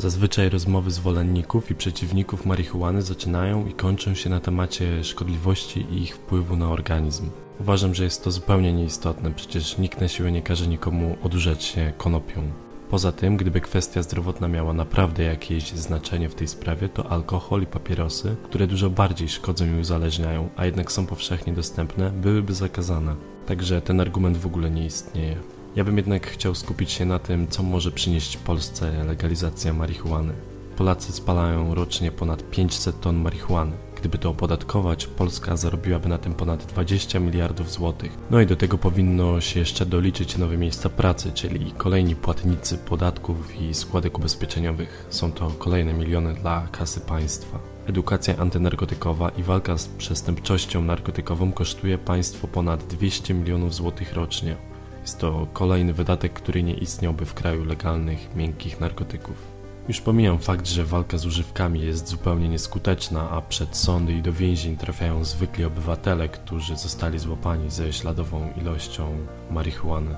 Zazwyczaj rozmowy zwolenników i przeciwników marihuany zaczynają i kończą się na temacie szkodliwości i ich wpływu na organizm. Uważam, że jest to zupełnie nieistotne, przecież nikt na siłę nie każe nikomu odurzać się konopią. Poza tym, gdyby kwestia zdrowotna miała naprawdę jakieś znaczenie w tej sprawie, to alkohol i papierosy, które dużo bardziej szkodzą i uzależniają, a jednak są powszechnie dostępne, byłyby zakazane. Także ten argument w ogóle nie istnieje. Ja bym jednak chciał skupić się na tym, co może przynieść Polsce legalizacja marihuany. Polacy spalają rocznie ponad 500 ton marihuany. Gdyby to opodatkować, Polska zarobiłaby na tym ponad 20 miliardów złotych. No i do tego powinno się jeszcze doliczyć nowe miejsca pracy, czyli kolejni płatnicy podatków i składek ubezpieczeniowych. Są to kolejne miliony dla kasy państwa. Edukacja antynarkotykowa i walka z przestępczością narkotykową kosztuje państwo ponad 200 milionów złotych rocznie. Jest to kolejny wydatek, który nie istniałby w kraju legalnych, miękkich narkotyków. Już pomijam fakt, że walka z używkami jest zupełnie nieskuteczna, a przed sądy i do więzień trafiają zwykli obywatele, którzy zostali złapani ze śladową ilością marihuany.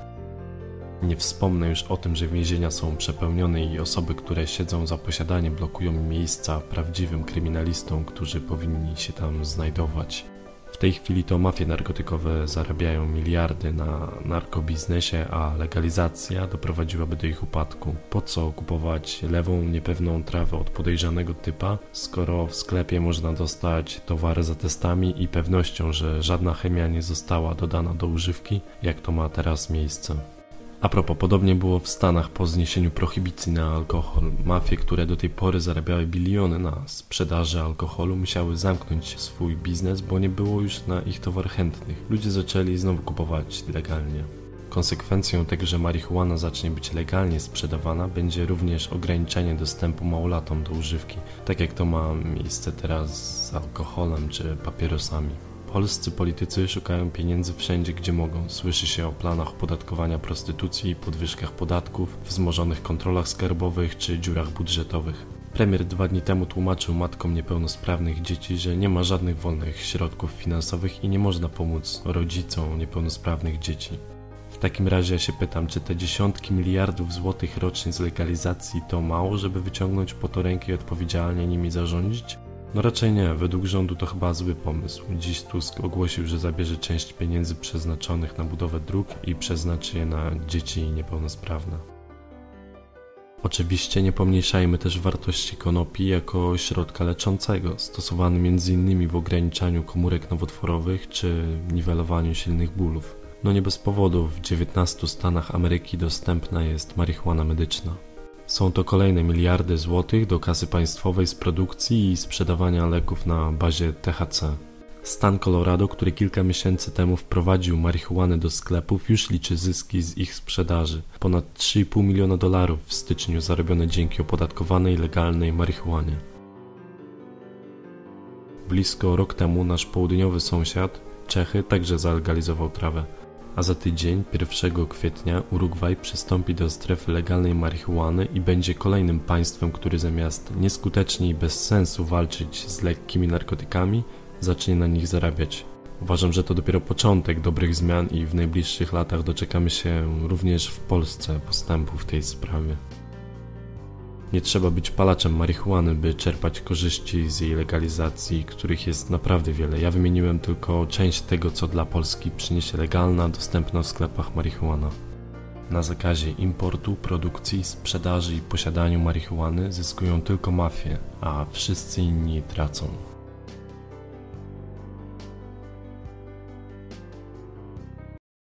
Nie wspomnę już o tym, że więzienia są przepełnione i osoby, które siedzą za posiadanie, blokują miejsca prawdziwym kryminalistom, którzy powinni się tam znajdować. Tej chwili to mafie narkotykowe zarabiają miliardy na narkobiznesie, a legalizacja doprowadziłaby do ich upadku. Po co kupować lewą, niepewną trawę od podejrzanego typa, skoro w sklepie można dostać towary za testami i pewnością, że żadna chemia nie została dodana do używki, jak to ma teraz miejsce. A propos, podobnie było w Stanach po zniesieniu prohibicji na alkohol. Mafie, które do tej pory zarabiały biliony na sprzedaży alkoholu, musiały zamknąć swój biznes, bo nie było już na ich towar chętnych. Ludzie zaczęli znowu kupować legalnie. Konsekwencją tego, że marihuana zacznie być legalnie sprzedawana, będzie również ograniczenie dostępu małolatom do używki, tak jak to ma miejsce teraz z alkoholem czy papierosami. Polscy politycy szukają pieniędzy wszędzie, gdzie mogą. Słyszy się o planach opodatkowania prostytucji, podwyżkach podatków, wzmożonych kontrolach skarbowych czy dziurach budżetowych. Premier dwa dni temu tłumaczył matkom niepełnosprawnych dzieci, że nie ma żadnych wolnych środków finansowych i nie można pomóc rodzicom niepełnosprawnych dzieci. W takim razie ja się pytam, czy te dziesiątki miliardów złotych rocznie z legalizacji to mało, żeby wyciągnąć po to rękę i odpowiedzialnie nimi zarządzić? No raczej nie, według rządu to chyba zły pomysł. Dziś Tusk ogłosił, że zabierze część pieniędzy przeznaczonych na budowę dróg i przeznaczy je na dzieci niepełnosprawne. Oczywiście nie pomniejszajmy też wartości konopi jako środka leczącego, stosowany m.in. w ograniczaniu komórek nowotworowych czy niwelowaniu silnych bólów. No nie bez powodu w 19 stanach Ameryki dostępna jest marihuana medyczna. Są to kolejne miliardy złotych do kasy państwowej z produkcji i sprzedawania leków na bazie THC. Stan Colorado, który kilka miesięcy temu wprowadził marihuanę do sklepów, już liczy zyski z ich sprzedaży. Ponad 3,5 miliona dolarów w styczniu zarobione dzięki opodatkowanej legalnej marihuanie. Blisko rok temu nasz południowy sąsiad, Czechy, także zalegalizował trawę a za tydzień, 1 kwietnia, Urugwaj przystąpi do strefy legalnej marihuany i będzie kolejnym państwem, który zamiast nieskutecznie i bez sensu walczyć z lekkimi narkotykami, zacznie na nich zarabiać. Uważam, że to dopiero początek dobrych zmian i w najbliższych latach doczekamy się również w Polsce postępu w tej sprawie. Nie trzeba być palaczem marihuany, by czerpać korzyści z jej legalizacji, których jest naprawdę wiele. Ja wymieniłem tylko część tego, co dla Polski przyniesie legalna, dostępna w sklepach marihuana. Na zakazie importu, produkcji, sprzedaży i posiadaniu marihuany zyskują tylko mafie, a wszyscy inni tracą.